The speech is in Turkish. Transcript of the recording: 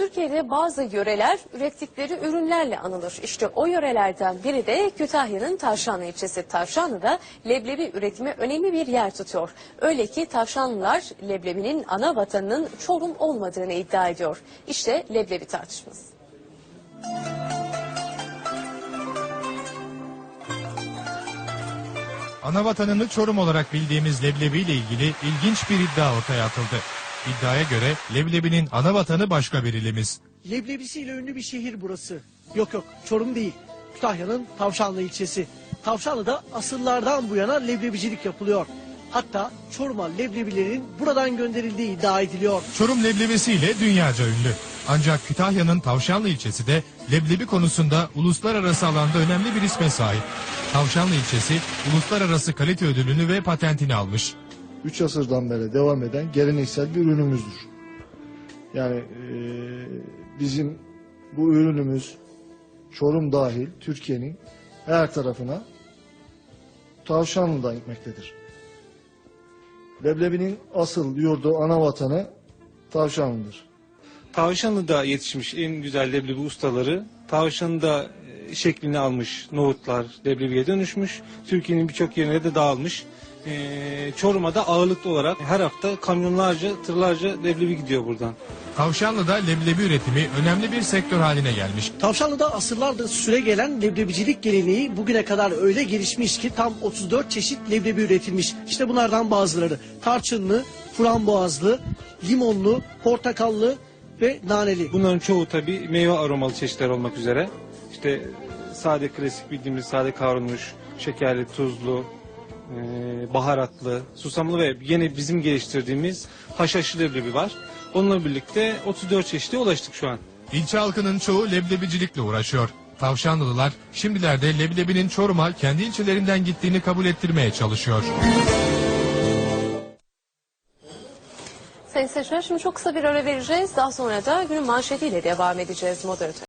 Türkiye'de bazı yöreler ürettikleri ürünlerle anılır. İşte o yörelerden biri de Kütahya'nın Tavşanlı ilçesi. Tavşanlı'da leblebi üretimi önemli bir yer tutuyor. Öyle ki Tavşanlılar leblebinin ana vatanının Çorum olmadığını iddia ediyor. İşte leblebi tartışması. Ana vatanını Çorum olarak bildiğimiz leblebi ile ilgili ilginç bir iddia ortaya atıldı. İddiaya göre leblebinin ana vatanı başka bir ilimiz. Leblebisiyle ünlü bir şehir burası. Yok yok Çorum değil. Kütahya'nın Tavşanlı ilçesi. Tavşanlı'da asırlardan bu yana leblebicilik yapılıyor. Hatta Çorum'a leblebilerin buradan gönderildiği iddia ediliyor. Çorum leblebisiyle dünyaca ünlü. Ancak Kütahya'nın Tavşanlı ilçesi de leblebi konusunda uluslararası alanda önemli bir isme sahip. Tavşanlı ilçesi uluslararası kalite ödülünü ve patentini almış. 3 asırdan beri devam eden geleneksel bir ürünümüzdür. Yani eee, bizim bu ürünümüz Çorum dahil Türkiye'nin her tarafına Tavşanlı'dan gitmektedir. Leblebinin asıl yurdu, ana vatanı Tavşanlı'dır. Tavşanlı'da yetişmiş en güzel leblebi ustaları Tavşanlı'da e, şeklini almış nohutlar leblebiye dönüşmüş. Türkiye'nin birçok yerine de dağılmış. E, Çorum'a da ağırlıklı olarak her hafta kamyonlarca, tırlarca leblebi gidiyor buradan. Tavşanlı'da leblebi üretimi önemli bir sektör haline gelmiş. Tavşanlı'da asırlardır süre gelen leblebicilik geleneği bugüne kadar öyle gelişmiş ki tam 34 çeşit leblebi üretilmiş. İşte bunlardan bazıları tarçınlı, frambuazlı, limonlu, portakallı ve naneli. Bunların çoğu tabi meyve aromalı çeşitler olmak üzere. İşte sade klasik bildiğimiz sade kavrulmuş, şekerli, tuzlu, baharatlı, susamlı ve yine bizim geliştirdiğimiz haşhaşlı leblebi var. Onunla birlikte 34 çeşide ulaştık şu an. İlçe halkının çoğu leblebicilikle uğraşıyor. Tavşanlılar şimdilerde leblebinin Çorum'a kendi ilçelerinden gittiğini kabul ettirmeye çalışıyor. Sayın seyirciler şimdi çok kısa bir ara vereceğiz. Daha sonra da günün manşetiyle devam edeceğiz moderatör.